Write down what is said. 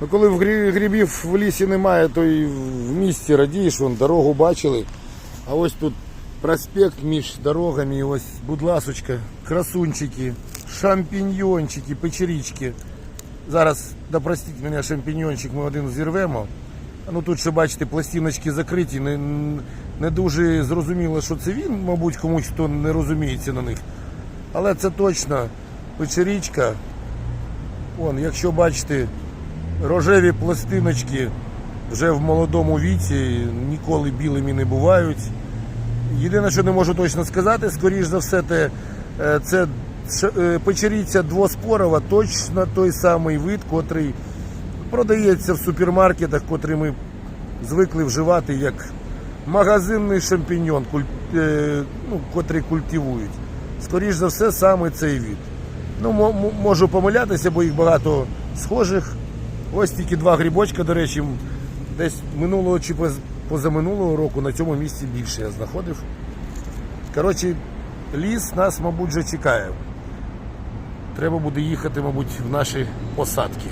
Ну, коли грибів в лісі немає, то і в місті радієш, вон дорогу бачили. А ось тут проспект між дорогами, і ось, будь ласочка, красунчики, шампіньйончики, печерічки. Зараз, да простіть мене, шампіньйончик ми один зірвемо. Ну тут ще бачите, пластиночки закриті, не, не дуже зрозуміло, що це він, мабуть, комусь хто не розуміється на них. Але це точно печерічка. Вон, якщо бачите, рожеві пластиночки вже в молодому віці, ніколи білими не бувають. Єдине, що не можу точно сказати, скоріш за все, те, е, це е, двоспорова, точно той самий вид, котрий продається в супермаркетах, котрий ми звикли вживати як магазинний шампіньон, куль- е, ну, котрий культивують. Скоріш за все, саме цей від. Ну, мо- мо- можу помилятися, бо їх багато схожих. Ось тільки два грибочка, до речі, десь минулого чи позаминулого року на цьому місці більше я знаходив. Коротше, ліс нас, мабуть, вже чекає. Треба буде їхати, мабуть, в наші посадки.